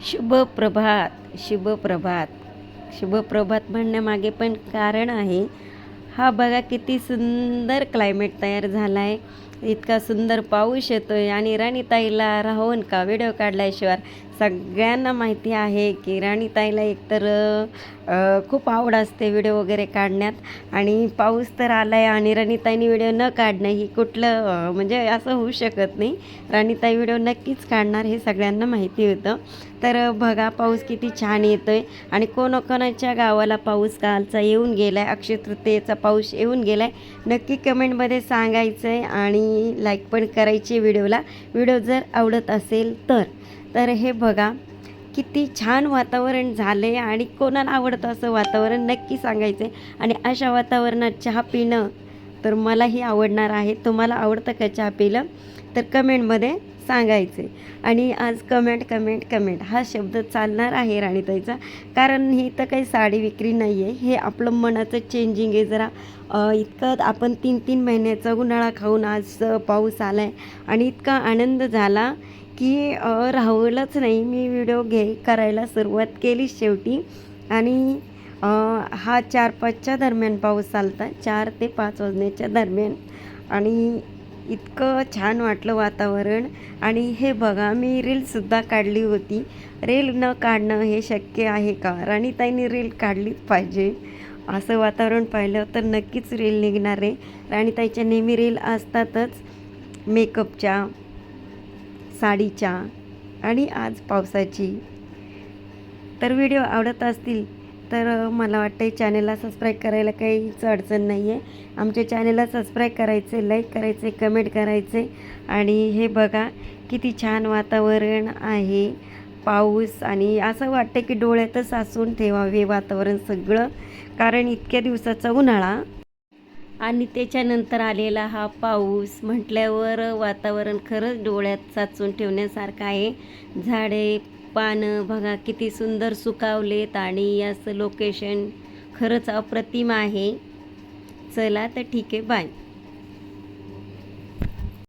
शुभ प्रभात शुभ प्रभात शुभ प्रभात म्हणण्यामागे पण कारण आहे हा बघा किती सुंदर क्लायमेट तयार झाला आहे इतका सुंदर पाऊस येतो आहे आणि राणीताईला राहून का व्हिडिओ काढल्याशिवाय सगळ्यांना माहिती आहे. की राणीताईला एकतर खूप आवड असते व्हिडिओ वगैरे काढण्यात. आणि पाऊस तर आला आहे आणि राणीताईने व्हिडिओ न काढणं ही कुठलं म्हणजे असं होऊ शकत नाही. राणीताई व्हिडिओ नक्कीच काढणार हे सगळ्यांना माहिती होतं. तर बघा पाऊस किती छान येतो आहे आणि कोणाकोणाच्या गावाला पाऊस कालचा येऊन गेला आहे अक्षय तृतीयेचा पाऊस येऊन गेला आहे नक्की कमेंटमध्ये सांगायचं आहे आणि लाईक पण करायची व्हिडिओला. व्हिडिओ जर आवडत असेल तर. तर हे बघा किती छान वातावरण झालं आहे आणि कोणाला आवडतं असं वातावरण नक्की सांगायचं आहे आणि अशा वातावरणात चहा पिणं तर मलाही आवडणार आहे. तुम्हाला आवडतं का चहा पिलं? तर कमेंटमध्ये सांगायचे आणि आज कमेंट कमेंट कमेंट हा शब्द चालणार आहे राणीताईचा. कारण ही तर काही साडी विक्री नाही आहे हे आपलं मनाचं चेंजिंग आहे जरा. इतकं आपण तीन तीन महिन्याचा उन्हाळा खाऊन आज पाऊस आला आहे आणि इतका आनंद झाला. की राहवलंच नाही मी व्हिडिओ घे करायला सुरुवात केली शेवटी. आणि हा चार पाचच्या दरम्यान पाऊस चालता चार ते पाच वाजण्याच्या दरम्यान. आणि इतकं छान वाटलं वातावरण. आणि हे बघा मी रीलसुद्धा काढली होती. रील न काढणं हे शक्य आहे का? राणीताईंनी रील काढलीच पाहिजे. असं वातावरण पाहिलं तर नक्कीच रील निघणार आहे. राणीताईच्या नेहमी रील असतातच मेकअपच्या साडीच्या आणि आज पावसाची. तर व्हिडिओ आवडत असतील तर मला वाटतं चॅनलला सबस्क्राईब करायला काहीच अडचण नाही आहे आमच्या चॅनलला सबस्क्राईब करायचे लाईक करायचे कमेंट करायचे आणि हे बघा किती छान वातावरण आहे. पाऊस आणि असं वाटतं की डोळ्यातच साचून ठेवावे वातावरण सगळं. कारण इतक्या दिवसाचा उन्हाळा आणि त्याच्यानंतर आलेला हा पाऊस म्हटल्यावर वातावरण खरंच डोळ्यात साचून ठेवण्यासारखं आहे. झाडे पानं बघा किती सुंदर सुकावलेत आणि याचं लोकेशन खरंच अप्रतिम आहे. चला तर ठीक आहे बाय